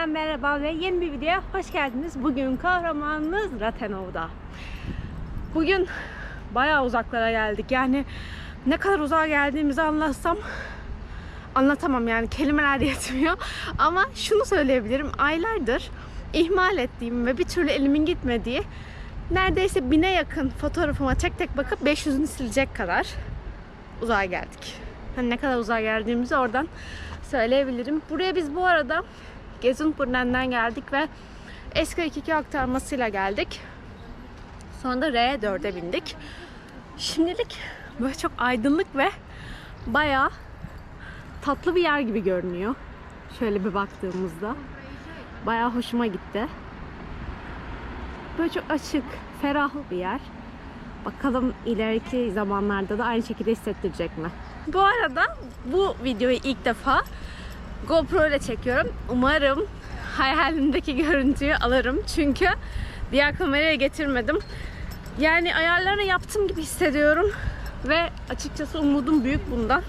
yeniden merhaba ve yeni bir videoya hoş geldiniz. Bugün kahramanımız Ratenov'da. Bugün bayağı uzaklara geldik. Yani ne kadar uzağa geldiğimizi anlatsam anlatamam yani kelimeler yetmiyor. Ama şunu söyleyebilirim. Aylardır ihmal ettiğim ve bir türlü elimin gitmediği neredeyse bine yakın fotoğrafıma tek tek bakıp 500'ünü silecek kadar uzağa geldik. Hani ne kadar uzağa geldiğimizi oradan söyleyebilirim. Buraya biz bu arada Gezunpurnen'den geldik ve SK22 aktarmasıyla geldik. Sonra da R4'e bindik. Şimdilik böyle çok aydınlık ve bayağı tatlı bir yer gibi görünüyor. Şöyle bir baktığımızda. Bayağı hoşuma gitti. Böyle çok açık, ferah bir yer. Bakalım ileriki zamanlarda da aynı şekilde hissettirecek mi? Bu arada bu videoyu ilk defa GoPro ile çekiyorum. Umarım hayalimdeki görüntüyü alırım. Çünkü diğer kameraya getirmedim. Yani ayarlarını yaptım gibi hissediyorum. Ve açıkçası umudum büyük bundan.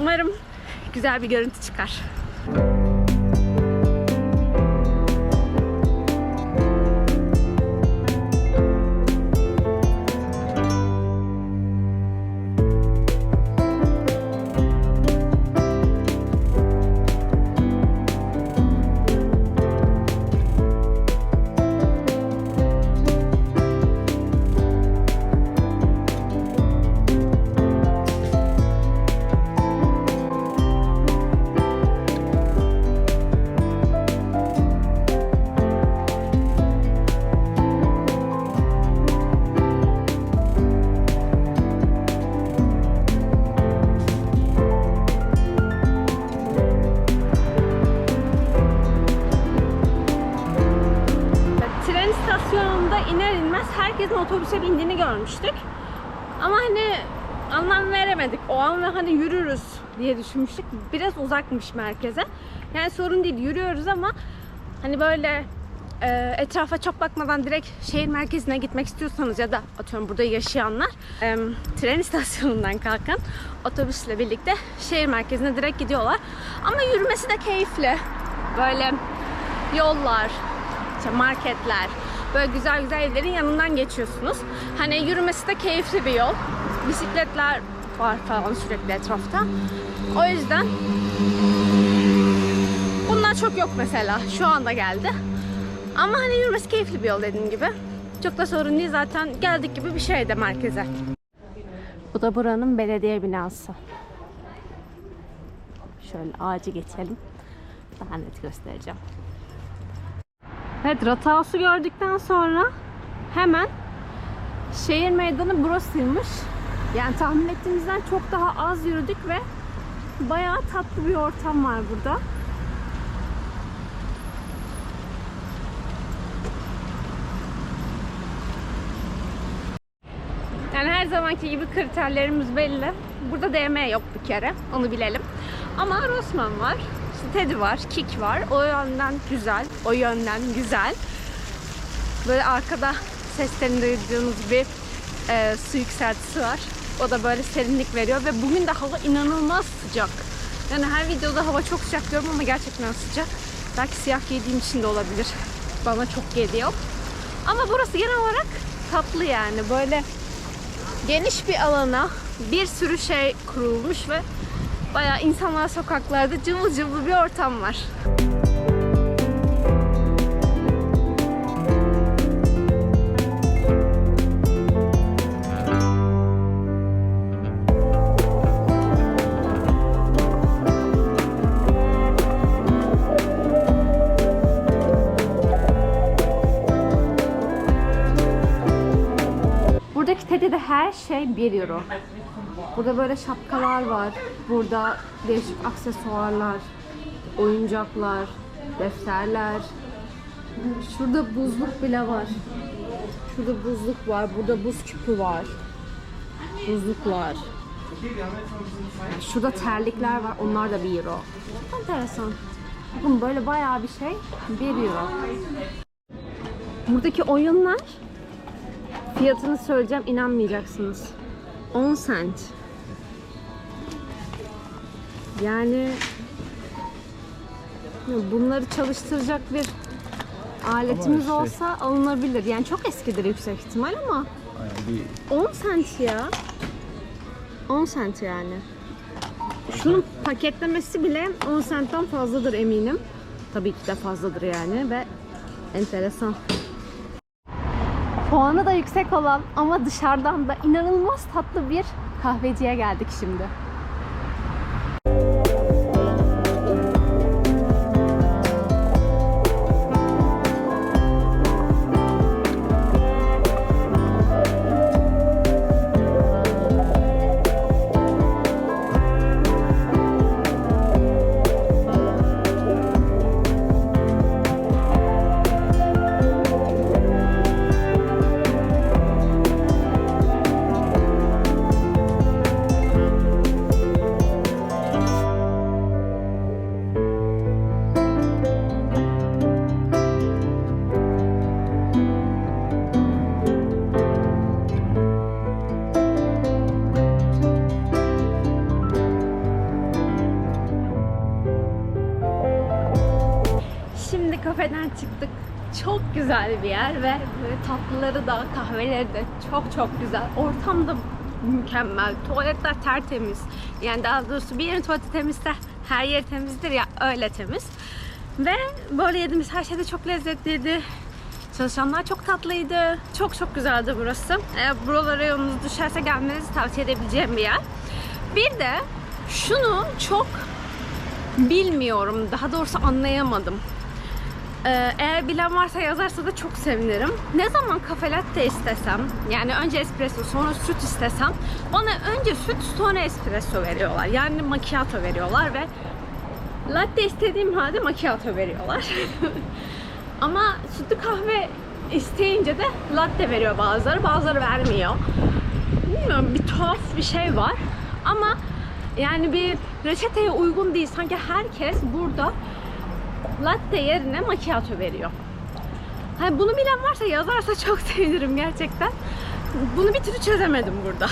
Umarım güzel bir görüntü çıkar. Tren iner inmez herkesin otobüse bindiğini görmüştük. Ama hani anlam veremedik o an ve hani yürürüz diye düşünmüştük. Biraz uzakmış merkeze. Yani sorun değil yürüyoruz ama hani böyle e, etrafa çok bakmadan direkt şehir merkezine gitmek istiyorsanız ya da atıyorum burada yaşayanlar e, tren istasyonundan kalkan otobüsle birlikte şehir merkezine direkt gidiyorlar. Ama yürümesi de keyifli. Böyle yollar, işte marketler, böyle güzel güzel evlerin yanından geçiyorsunuz. Hani yürümesi de keyifli bir yol. Bisikletler var falan sürekli etrafta. O yüzden bunlar çok yok mesela. Şu anda geldi. Ama hani yürümesi keyifli bir yol dediğim gibi. Çok da sorun değil zaten geldik gibi bir şey de merkeze. Bu da buranın belediye binası. Şöyle ağacı geçelim. Daha net göstereceğim. Evet Rathaus'u gördükten sonra hemen şehir meydanı burasıymış. Yani tahmin ettiğimizden çok daha az yürüdük ve bayağı tatlı bir ortam var burada. Yani her zamanki gibi kriterlerimiz belli. Burada DM yok bir kere. Onu bilelim. Ama Rossmann var. İşte Teddy var. Kik var. O yönden güzel. O yönden güzel. Böyle arkada seslerini duyduğunuz bir e, su yükseltisi var. O da böyle serinlik veriyor ve bugün de hava inanılmaz sıcak. Yani her videoda hava çok sıcak diyorum ama gerçekten sıcak. Belki siyah giydiğim için de olabilir. Bana çok geliyor. Ama burası genel olarak tatlı yani. Böyle geniş bir alana bir sürü şey kurulmuş ve bayağı insanlar sokaklarda cıvıl cıvıl bir ortam var. Buradaki TED'de her şey 1 euro. Burada böyle şapkalar var. Burada değişik aksesuarlar, oyuncaklar, defterler. Şurada buzluk bile var. Şurada buzluk var. Burada buz küpü var. Buzluklar. Şurada terlikler var. Onlar da 1 euro. Enteresan. Bakın böyle bayağı bir şey 1 euro. Buradaki oyunlar fiyatını söyleyeceğim inanmayacaksınız. 10 cent. Yani bunları çalıştıracak bir aletimiz işte- olsa alınabilir. Yani çok eskidir yüksek ihtimal ama bir 10 cent ya. 10 cent yani. Şunun paketlemesi bile 10 centten fazladır eminim. Tabii ki de fazladır yani ve enteresan. Puanı da yüksek olan ama dışarıdan da inanılmaz tatlı bir kahveciye geldik şimdi. Kafeden çıktık. Çok güzel bir yer ve tatlıları da kahveleri de çok çok güzel. Ortam da mükemmel. Tuvaletler tertemiz. Yani daha doğrusu bir yerin tuvaleti temizse her yer temizdir ya öyle temiz. Ve böyle yediğimiz her şey de çok lezzetliydi. Çalışanlar çok tatlıydı. Çok çok güzeldi burası. Eğer buralara yolunuz düşerse gelmenizi tavsiye edebileceğim bir yer. Bir de şunu çok bilmiyorum. Daha doğrusu anlayamadım. Ee, eğer bilen varsa yazarsa da çok sevinirim. Ne zaman kafe latte istesem, yani önce espresso sonra süt istesem, bana önce süt sonra espresso veriyorlar. Yani macchiato veriyorlar ve latte istediğim halde macchiato veriyorlar. Ama sütlü kahve isteyince de latte veriyor bazıları, bazıları vermiyor. Bilmiyorum bir tuhaf bir şey var. Ama yani bir reçeteye uygun değil. Sanki herkes burada latte yerine macchiato veriyor. Hani bunu bilen varsa yazarsa çok sevinirim gerçekten. Bunu bir türlü çözemedim burada.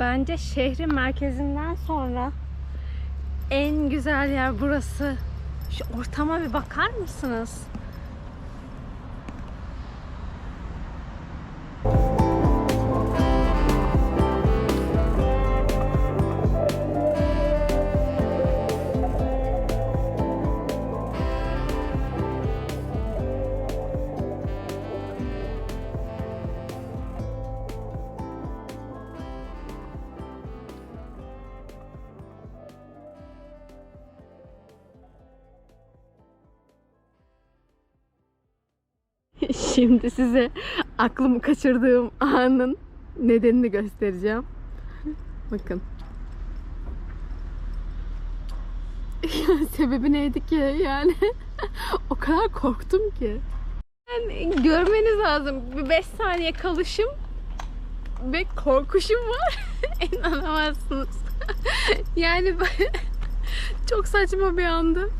Bence şehrin merkezinden sonra en güzel yer burası. Şu ortama bir bakar mısınız? Şimdi size aklımı kaçırdığım anın nedenini göstereceğim. Bakın. Sebebi neydi ki yani? o kadar korktum ki. Yani görmeniz lazım. Bir 5 saniye kalışım ve korkuşum var. İnanamazsınız. yani çok saçma bir andı.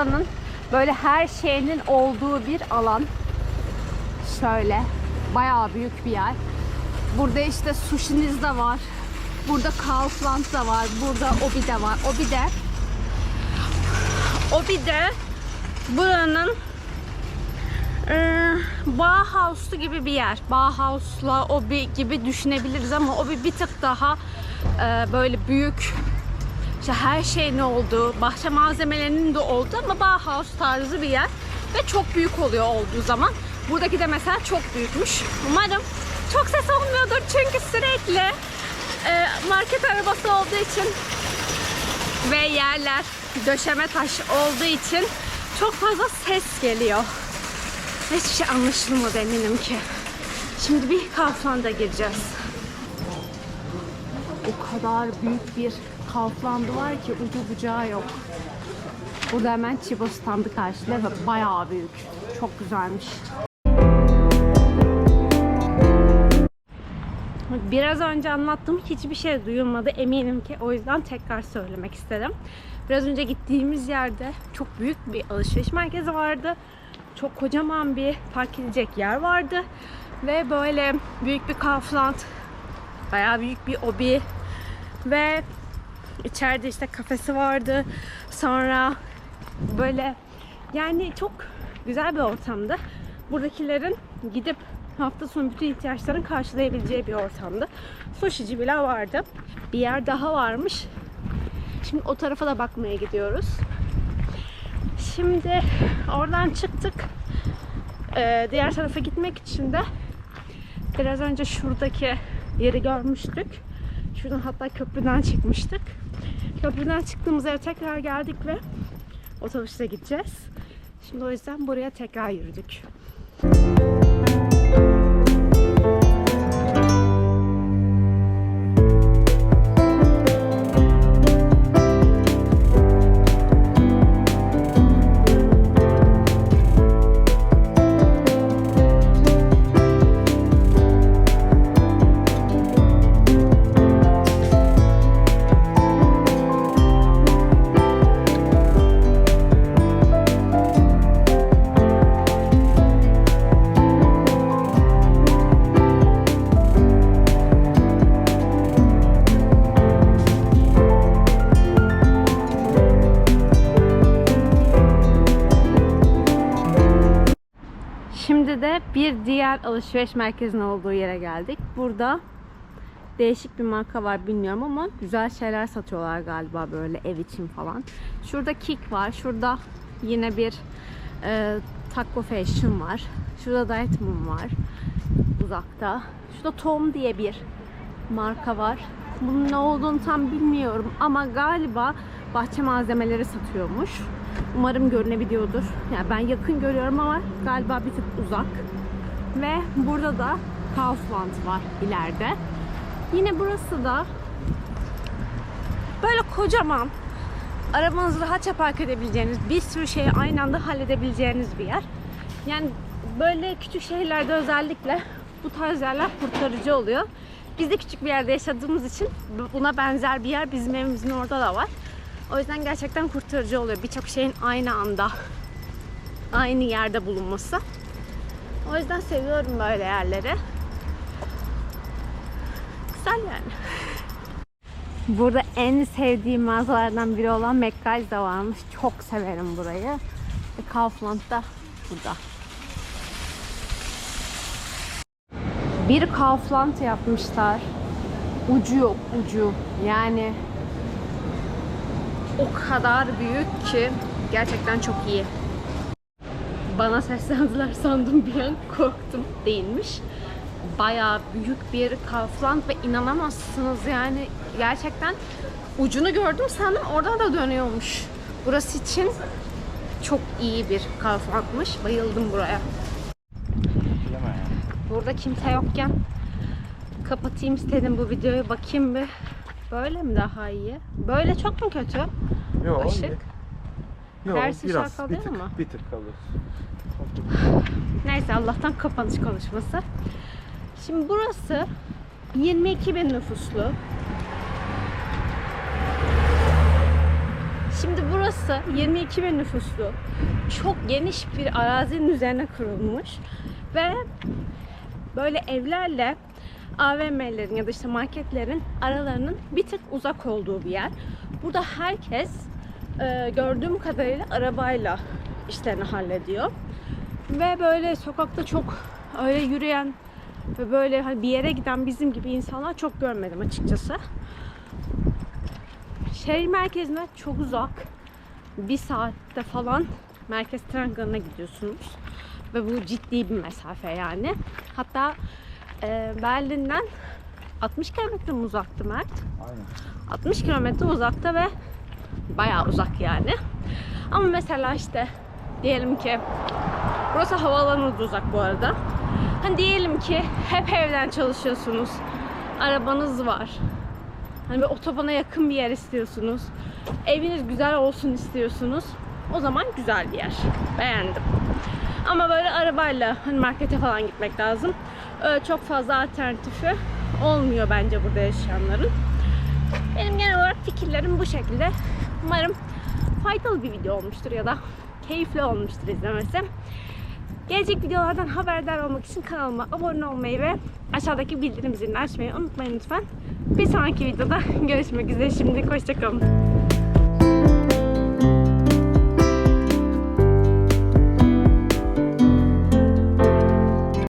Buranın böyle her şeyinin olduğu bir alan. Şöyle bayağı büyük bir yer. Burada işte sushiniz de var. Burada Kaufland da var. Burada Obi de var. Obi de Obi de buranın ee, Bauhaus'lu gibi bir yer. Bauhaus'la Obi gibi düşünebiliriz ama Obi bir tık daha e, böyle büyük işte her şeyin olduğu, bahçe malzemelerinin de olduğu ama Bauhaus tarzı bir yer ve çok büyük oluyor olduğu zaman. Buradaki de mesela çok büyükmüş. Umarım çok ses olmuyordur çünkü sürekli e, market arabası olduğu için ve yerler döşeme taş olduğu için çok fazla ses geliyor. Hiçbir şey anlaşılmadı eminim ki. Şimdi bir Kaufland'a gireceğiz. O kadar büyük bir Kaufland'ı var ki ucu bucağı yok. Burada hemen Chibo standı karşılıyor ve bayağı büyük. Çok güzelmiş. Biraz önce anlattığım hiçbir şey duyulmadı eminim ki o yüzden tekrar söylemek istedim. Biraz önce gittiğimiz yerde çok büyük bir alışveriş merkezi vardı. Çok kocaman bir park edecek yer vardı. Ve böyle büyük bir Kaufland, bayağı büyük bir obi ve içeride işte kafesi vardı. Sonra böyle yani çok güzel bir ortamdı. Buradakilerin gidip hafta sonu bütün ihtiyaçlarını karşılayabileceği bir ortamdı. Sushici bile vardı. Bir yer daha varmış. Şimdi o tarafa da bakmaya gidiyoruz. Şimdi oradan çıktık. Ee, diğer tarafa gitmek için de biraz önce şuradaki yeri görmüştük. Şuradan hatta köprüden çıkmıştık. Köprüden çıktığımız yere tekrar geldik ve otobüste gideceğiz. Şimdi o yüzden buraya tekrar yürüdük. Şimdi diğer alışveriş merkezinin olduğu yere geldik. Burada değişik bir marka var bilmiyorum ama güzel şeyler satıyorlar galiba böyle ev için falan. Şurada Kik var. Şurada yine bir e, Taco Fashion var. Şurada Diet Moon var. Uzakta. Şurada Tom diye bir marka var. Bunun ne olduğunu tam bilmiyorum ama galiba bahçe malzemeleri satıyormuş. Umarım görünebiliyordur. Yani ben yakın görüyorum ama galiba bir tık uzak. Ve burada da Kaufland var ileride. Yine burası da böyle kocaman arabanızı rahatça park edebileceğiniz, bir sürü şeyi aynı anda halledebileceğiniz bir yer. Yani böyle küçük şehirlerde özellikle bu tarz yerler kurtarıcı oluyor. Biz de küçük bir yerde yaşadığımız için buna benzer bir yer bizim evimizin orada da var. O yüzden gerçekten kurtarıcı oluyor. Birçok şeyin aynı anda aynı yerde bulunması. O yüzden seviyorum böyle yerleri. Güzel yani. Burada en sevdiğim mağazalardan biri olan McGuire's da varmış. Çok severim burayı. Kaufland da burada. Bir Kaufland yapmışlar. Ucu yok ucu. Yani o kadar büyük ki gerçekten çok iyi. Bana seslendiler sandım bir an korktum. Değilmiş. Bayağı büyük bir Kaufland ve inanamazsınız yani gerçekten ucunu gördüm sandım oradan da dönüyormuş. Burası için çok iyi bir Kaufland'mış. Bayıldım buraya. Burada kimse yokken kapatayım istedim bu videoyu. Bakayım bir. Böyle mi daha iyi? Böyle çok mu kötü? Yok. Işık. Yok, Tersi biraz şarkı bir tık, mu? bir tık kalır. Neyse Allah'tan kapanış konuşması. Şimdi burası 22 bin nüfuslu. Şimdi burası 22 bin nüfuslu. Çok geniş bir arazinin üzerine kurulmuş. Ve böyle evlerle AVM'lerin ya da işte marketlerin aralarının bir tık uzak olduğu bir yer. Burada herkes e, gördüğüm kadarıyla arabayla işlerini hallediyor. Ve böyle sokakta çok öyle yürüyen ve böyle hani bir yere giden bizim gibi insanlar çok görmedim açıkçası. Şehir merkezine çok uzak. Bir saatte falan merkez tren garına gidiyorsunuz. Ve bu ciddi bir mesafe yani. Hatta e, Berlin'den 60 kilometre mi uzaktı Mert? Aynen. 60 kilometre uzakta ve bayağı uzak yani. Ama mesela işte diyelim ki burası havaalanı uzak bu arada. Hani diyelim ki hep evden çalışıyorsunuz. Arabanız var. Hani bir otobana yakın bir yer istiyorsunuz. Eviniz güzel olsun istiyorsunuz. O zaman güzel bir yer. Beğendim. Ama böyle arabayla hani markete falan gitmek lazım. Öyle çok fazla alternatifi olmuyor bence burada yaşayanların. Benim genel olarak fikirlerim bu şekilde. Umarım faydalı bir video olmuştur ya da keyifli olmuştur izlemesi. Gelecek videolardan haberdar olmak için kanalıma abone olmayı ve aşağıdaki bildirim zilini açmayı unutmayın lütfen. Bir sonraki videoda görüşmek üzere. Şimdilik hoşçakalın.